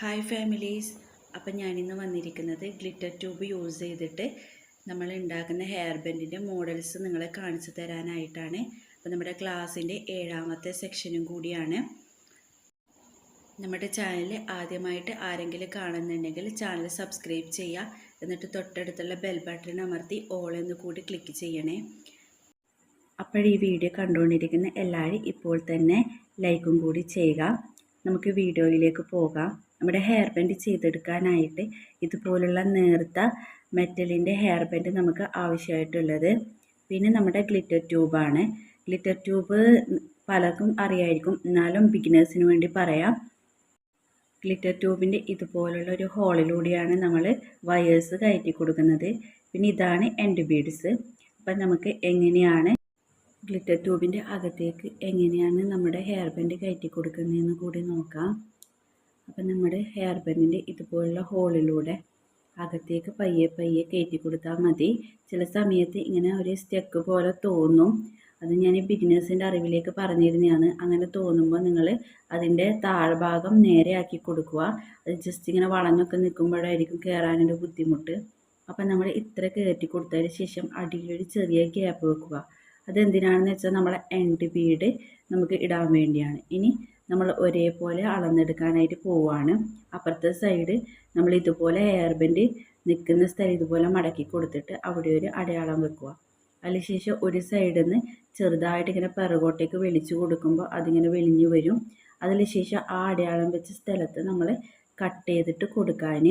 Hi families അപ്പം ഞാനിന്ന് വന്നിരിക്കുന്നത് ഗ്ലിറ്റർ ട്യൂബ് യൂസ് ചെയ്തിട്ട് നമ്മൾ ഉണ്ടാക്കുന്ന ഹെയർ ബെൻഡിന്റെ മോഡൽസ് നിങ്ങളെ കാണിച്ചു തരാനായിട്ടാണ്. അപ്പം നമ്മുടെ ക്ലാസ്സിന്റെ ഏഴാമത്തെ സെക്ഷനും കൂടിയാണ്. നമ്മുടെ ചാനൽ ആദ്യമായിട്ട് ആരെങ്കിലും കാണുന്നുണ്ടെങ്കിൽ ചാനൽ സബ്സ്ക്രൈബ് ചെയ്യുക. എന്നിട്ട് തൊട്ടടുത്തുള്ള ബെൽ ബട്ടൺ അമർത്തി ഓൾ എന്ന് കൂടി ക്ലിക്ക് ചെയ്യണേ. അപ്പോൾ ഈ വീഡിയോ കണ്ടുകൊണ്ടിരിക്കുന്ന എല്ലാവരും ഇപ്പോൾ തന്നെ ലൈക്കും കൂടി ചെയ്യുക. നമുക്ക് വീഡിയോയിലേക്ക് പോകാം. നമ്മുടെ ഹെയർ ബാൻഡ് ചെയ്തെടുക്കാനായിട്ട് ഇതുപോലുള്ള നേർത്ത മെറ്റലിന്റെ ഹെയർ ബാൻഡ് നമുക്ക് ആവശ്യമായിട്ടുള്ളത്. പിന്നെ നമ്മുടെ ഗ്ലിറ്റർ ട്യൂബാണ് ഗ്ലിറ്റർ ട്യൂബ് പലർക്കും അറിയായിരിക്കും. എന്നാലും ബിഗിനേഴ്സിന് വേണ്ടി പറയാം. ഗ്ലിറ്റർ ട്യൂബിന്റെ ഇതുപോലുള്ള ഒരു ഹോളിലൂടെയാണ് നമ്മൾ വയേഴ്സ് കയറ്റി കൊടുക്കുന്നത്. പിന്നെ ഇതാണ് എൻഡ് ബീഡ്സ് അപ്പം നമുക്ക് എങ്ങനെയാണ് ഗ്ലിറ്റർ ട്യൂബിന്റെ അകത്തേക്ക് എങ്ങനെയാണ് നമ്മുടെ ഹെയർ ബാൻഡ് കയറ്റി കൊടുക്കുന്നതെന്ന് കൂടി നോക്കാം. അപ്പം നമ്മുടെ ഹെയർ ബാൻഡിന്റെ ഇതുപോലുള്ള ഹോളിലൂടെ അകത്തേക്ക് പയ്യെ പയ്യെ കയറ്റി കൊടുത്താൽ മതി. ചില സമയത്ത് ഇങ്ങനെ ഒരു സ്റ്റെക്ക് പോലെ തോന്നും. അത് ഞാൻ ഈ ബിഗിനേഴ്സിന്റെ അറിവിലേക്ക് പറഞ്ഞിരുന്നതാണ്. അങ്ങനെ തോന്നുമ്പോൾ നിങ്ങൾ അതിന്റെ താഴ്ഭാഗം നേരെയാക്കി കൊടുക്കുക. അത് ജസ്റ്റ് ഇങ്ങനെ വളഞ്ഞൊക്കെ നിൽക്കുമ്പോഴായിരിക്കും കയറാനൊരു ബുദ്ധിമുട്ട്. അപ്പം നമ്മൾ ഇത്ര കയറ്റി കൊടുത്തതിന് ശേഷം അടിയിലൊരു ചെറിയ ഗ്യാപ്പ് വെക്കുക. അതെന്തിനാണെന്ന് വെച്ചാൽ നമ്മളെ എൻഡ് ബീഡ് നമുക്ക് ഇടാൻ വേണ്ടിയാണ്. ഇനി നമ്മൾ ഒരേപോലെ അളന്നെടുക്കാനായിട്ട് പോവുകയാണ് അപ്പുറത്തെ സൈഡ് നമ്മൾ ഇതുപോലെ ഹെയർ ബാൻഡ് നിൽക്കുന്ന സ്ഥലം ഇതുപോലെ മടക്കി കൊടുത്തിട്ട് അവിടെ ഒരു അടയാളം വെക്കുക. അതിനുശേഷം ഒരു സൈഡിൽ നിന്ന് ചെറുതായിട്ട് ഇങ്ങനെ പിറകോട്ടേക്ക് വലിച്ചു കൊടുക്കുമ്പോൾ അതിങ്ങനെ വെളിഞ്ഞു വരും. അതിനുശേഷം ആ അടയാളം വെച്ച സ്ഥലത്ത് നമ്മൾ കട്ട് ചെയ്തിട്ട് കൊടുക്കാൻ.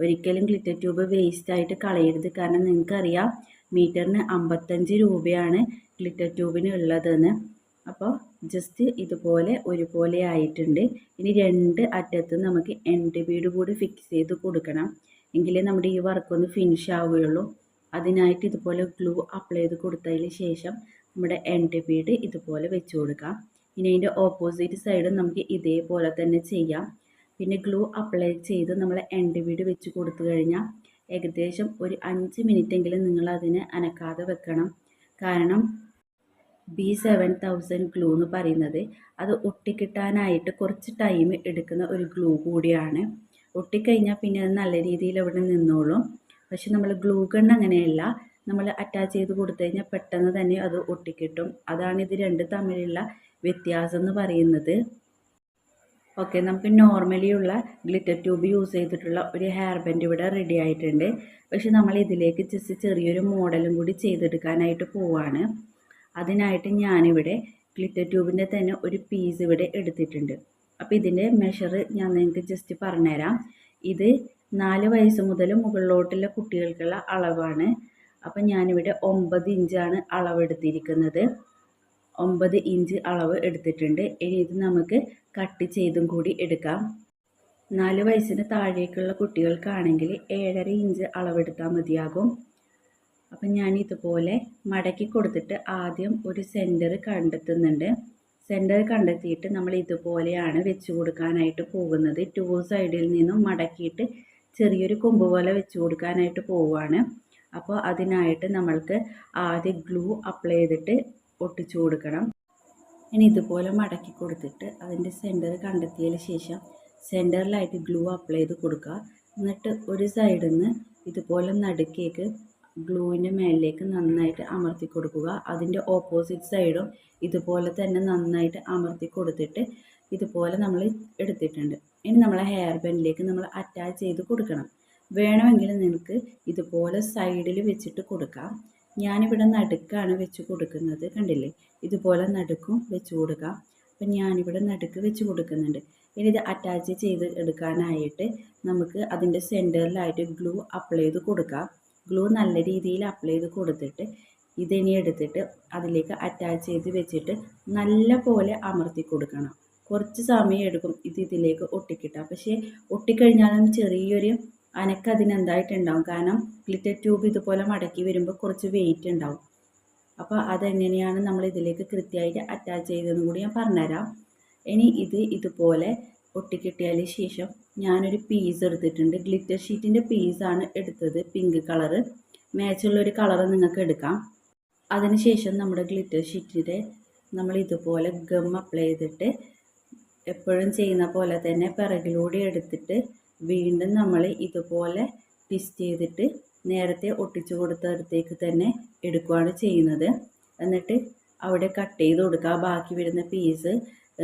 ഒരിക്കലും ഗ്ലിറ്റർ ട്യൂബ് വേസ്റ്റ് ആയിട്ട് കളയരുത്. കാരണം നിങ്ങൾക്കറിയാം മീറ്ററിന് അമ്പത്തഞ്ച് രൂപയാണ് ഗ്ലിറ്റർ ട്യൂബിന് ഉള്ളതെന്ന്. അപ്പോൾ ജസ്റ്റ് ഇതുപോലെ ഒരുപോലെ ആയിട്ടുണ്ട്. ഇനി രണ്ട് അറ്റത്ത് നമുക്ക് എൻഡ് ബീഡ് കൂടി ഫിക്സ് ചെയ്ത് കൊടുക്കണം. എങ്കിലേ നമ്മുടെ ഈ വർക്ക് ഒന്ന് ഫിനിഷ് ആവുകയുള്ളൂ. അതിനായിട്ട് ഇതുപോലെ ഗ്ലൂ അപ്ലൈ ചെയ്ത് കൊടുത്തതിന് ശേഷം നമ്മുടെ എൻഡ് ബീഡ് ഇതുപോലെ വെച്ച് കൊടുക്കാം. ഇനി അതിന്റെ ഓപ്പോസിറ്റ് സൈഡും നമുക്ക് ഇതേപോലെ തന്നെ ചെയ്യാം. പിന്നെ ഗ്ലൂ അപ്ലൈ ചെയ്ത് നമ്മൾ എൻഡ് ബീഡ് വെച്ച് കൊടുത്തു കഴിഞ്ഞാൽ ഏകദേശം ഒരു അഞ്ച് മിനിറ്റെങ്കിലും നിങ്ങൾ അതിനെ അനക്കാതെ വെക്കണം. കാരണം ബി സെവൻ തൗസൻഡ് ഗ്ലൂ എന്ന് പറയുന്നത്. അത് ഒട്ടിക്കിട്ടാനായിട്ട് കുറച്ച് ടൈം എടുക്കുന്ന ഒരു ഗ്ലൂ കൂടിയാണ്. ഒട്ടിക്കഴിഞ്ഞാൽ പിന്നെ അത് നല്ല രീതിയിൽ അവിടെ നിന്നോളും. പക്ഷെ നമ്മൾ ഗ്ലൂ ഗൺ അങ്ങനെയല്ല. നമ്മൾ അറ്റാച്ച് ചെയ്ത് കൊടുത്തു കഴിഞ്ഞാൽ പെട്ടെന്ന് തന്നെ അത് ഒട്ടിക്കിട്ടും. അതാണ് ഇത് രണ്ട് തമ്മിലുള്ള വ്യത്യാസം എന്ന് പറയുന്നത്. ഓക്കെ നമുക്ക് നോർമലി ഉള്ള ഗ്ലിറ്റർ ട്യൂബ് യൂസ് ചെയ്തിട്ടുള്ള ഒരു ഹെയർ ബാൻഡ് ഇവിടെ റെഡി ആയിട്ടുണ്ട്. പക്ഷെ നമ്മൾ ഇതിലേക്ക് ജസ്റ്റ് ചെറിയൊരു മോഡലും കൂടി ചെയ്തെടുക്കാനായിട്ട് പോവാണ്. അതിനായിട്ട് ഞാനിവിടെ ഗ്ലിറ്റർ ട്യൂബിന്റെ തന്നെ ഒരു പീസ് ഇവിടെ എടുത്തിട്ടുണ്ട്. അപ്പോൾ ഇതിന്റെ മെഷർ ഞാൻ നിങ്ങൾക്ക് ജസ്റ്റ് പറഞ്ഞുതരാം. ഇത് നാല് വയസ്സ് മുതൽ മുകളിലോട്ടുള്ള കുട്ടികൾക്കുള്ള അളവാണ്. അപ്പം ഞാനിവിടെ ഒമ്പത് ഇഞ്ചാണ് അളവെടുത്തിരിക്കുന്നത് ഒമ്പത് ഇഞ്ച് അളവ് എടുത്തിട്ടുണ്ട്. ഇനി ഇത് നമുക്ക് കട്ട് ചെയ്തും കൂടി എടുക്കാം. നാല് വയസ്സിന് താഴേക്കുള്ള കുട്ടികൾക്കാണെങ്കിൽ ഏഴര ഇഞ്ച് അളവെടുത്താൽ മതിയാകും. അപ്പം ഞാൻ ഇതുപോലെ മടക്കി കൊടുത്തിട്ട് ആദ്യം ഒരു സെന്റർ കണ്ടെത്തുന്നുണ്ട്. സെന്റർ കണ്ടെത്തിയിട്ട് നമ്മൾ ഇതുപോലെയാണ് വെച്ച് കൊടുക്കാനായിട്ട് പോകുന്നത്. ടു സൈഡിൽ നിന്നും മടക്കിയിട്ട് ചെറിയൊരു കൊമ്പ് പോലെ വെച്ച് കൊടുക്കാനായിട്ട് പോവുകയാണ്. അപ്പോൾ അതിനായിട്ട് നമ്മൾക്ക് ആദ്യം ഗ്ലൂ അപ്ലൈ ചെയ്തിട്ട് ഒട്ടിച്ചു കൊടുക്കണം. ഇനി ഇതുപോലെ മടക്കി കൊടുത്തിട്ട് അതിന്റെ സെന്റർ കണ്ടെത്തിയതിന് ശേഷം സെന്ററിലായിട്ട് ഗ്ലൂ അപ്ലൈ ചെയ്ത് കൊടുക്കുക. എന്നിട്ട് ഒരു സൈഡിൽ നിന്ന് ഇതുപോലെ നടുക്കേക്ക് ഗ്ലൂവിന്റെ മേലിലേക്ക് നന്നായിട്ട് അമർത്തി കൊടുക്കുക. അതിന്റെ ഓപ്പോസിറ്റ് സൈഡും ഇതുപോലെ തന്നെ നന്നായിട്ട് അമർത്തി കൊടുത്തിട്ട് ഇതുപോലെ നമ്മൾ എടുത്തിട്ടുണ്ട്. ഇനി നമ്മളെ ഹെയർ ബാൻഡിലേക്ക് നമ്മൾ അറ്റാച്ച് ചെയ്ത് കൊടുക്കണം. വേണമെങ്കിൽ നിങ്ങൾക്ക് ഇതുപോലെ സൈഡിൽ വെച്ചിട്ട് കൊടുക്കാം. ഞാനിവിടെ നടുക്കാണ് വെച്ച് കൊടുക്കുന്നത് കണ്ടില്ലേ? ഇതുപോലെ നടുക്കും വെച്ച് കൊടുക്കാം. അപ്പം ഞാനിവിടെ നടുക്ക് വെച്ച് കൊടുക്കുന്നുണ്ട്. ഇനി ഇത് അറ്റാച്ച് ചെയ്ത് എടുക്കാനായിട്ട് നമുക്ക് അതിന്റെ സെന്ററിലായിട്ട് ഗ്ലൂ അപ്ലൈ ചെയ്ത് കൊടുക്കാം. ഗ്ലൂ നല്ല രീതിയിൽ അപ്ലൈ ചെയ്ത് കൊടുത്തിട്ട് ഇതിനി എടുത്തിട്ട് അതിലേക്ക് അറ്റാച്ച് ചെയ്ത് വെച്ചിട്ട് നല്ല പോലെ അമർത്തി കൊടുക്കണം. കുറച്ച് സമയം എടുക്കും ഇത് ഇതിലേക്ക് ഒട്ടിക്കിട്ടാം പക്ഷേ ഒട്ടിക്കഴിഞ്ഞാലും ചെറിയൊരു അനക്ക് അതിനെന്തായിട്ടുണ്ടാവും? കാരണം ഗ്ലിറ്റർ ട്യൂബ് ഇതുപോലെ മടക്കി വരുമ്പോൾ കുറച്ച് വെയിറ്റ് ഉണ്ടാവും. അപ്പോൾ അതെങ്ങനെയാണ് നമ്മൾ ഇതിലേക്ക് കൃത്യമായിട്ട് അറ്റാച്ച് ചെയ്തതെന്ന് കൂടി ഞാൻ പറഞ്ഞുതരാം. ഇനി ഇത് ഇതുപോലെ ഒട്ടിക്കിട്ടിയതിന് ശേഷം ഞാനൊരു പീസ് എടുത്തിട്ടുണ്ട്. ഗ്ലിറ്റർ ഷീറ്റിന്റെ പീസാണ് എടുത്തത് പിങ്ക് കളറ് മാച്ചുള്ളൊരു കളറ് നിങ്ങൾക്ക് എടുക്കാം. അതിനുശേഷം നമ്മുടെ ഗ്ലിറ്റർ ഷീറ്റിന്റെ നമ്മൾ ഇതുപോലെ ഗം അപ്ലൈ ചെയ്തിട്ട് എപ്പോഴും ചെയ്യുന്ന പോലെ തന്നെ പിറകിലൂടെ എടുത്തിട്ട് വീണ്ടും നമ്മൾ ഇതുപോലെ ട്വിസ്റ്റ് ചെയ്തിട്ട് നേരത്തെ ഒട്ടിച്ചു കൊടുത്തടത്തേക്ക് തന്നെ എടുക്കുകയാണ് ചെയ്യുന്നത്. എന്നിട്ട് അവിടെ കട്ട് ചെയ്ത് കൊടുക്കുക. ബാക്കി വരുന്ന പീസ്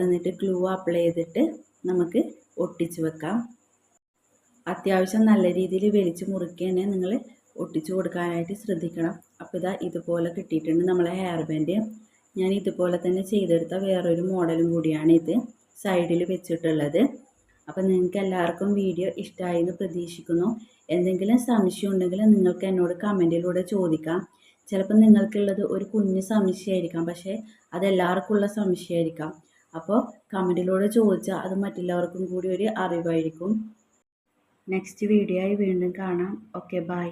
എന്നിട്ട് ഗ്ലൂ അപ്ലൈ ചെയ്തിട്ട് നമുക്ക് ഒട്ടിച്ച് വെക്കാം. അത്യാവശ്യം നല്ല രീതിയിൽ വലിച്ച് മുറുക്കി തന്നെ നിങ്ങൾ ഒട്ടിച്ചു കൊടുക്കാനായിട്ട് ശ്രദ്ധിക്കണം. അപ്പോൾ ഇതാ ഇതുപോലെ കിട്ടിയിട്ടുണ്ട് നമ്മളെ ഹെയർ ബാൻഡ് ഞാൻ ഇതുപോലെ തന്നെ ചെയ്തെടുത്ത വേറൊരു മോഡലും കൂടിയാണ് ഇത് സൈഡിൽ വെച്ചിട്ടുള്ളത്. അപ്പോൾ നിങ്ങൾക്ക് എല്ലാവർക്കും വീഡിയോ ഇഷ്ടമായി എന്ന് പ്രതീക്ഷിക്കുന്നു. എന്തെങ്കിലും സംശയം ഉണ്ടെങ്കിൽ നിങ്ങൾക്ക് എന്നോട് കമന്റിലൂടെ ചോദിക്കാം. ചിലപ്പോൾ നിങ്ങൾക്കുള്ളത് ഒരു കുഞ്ഞ് സംശയമായിരിക്കാം. പക്ഷേ അതെല്ലാവർക്കും ഉള്ള സംശയമായിരിക്കാം. അപ്പോൾ കമന്റിലൂടെ ചോദിച്ചാൽ അത് മറ്റുള്ളവർക്കും കൂടി ഒരു അറിവായിരിക്കും. നെക്സ്റ്റ് വീഡിയോ ആയി വീണ്ടും കാണാം. Okay bye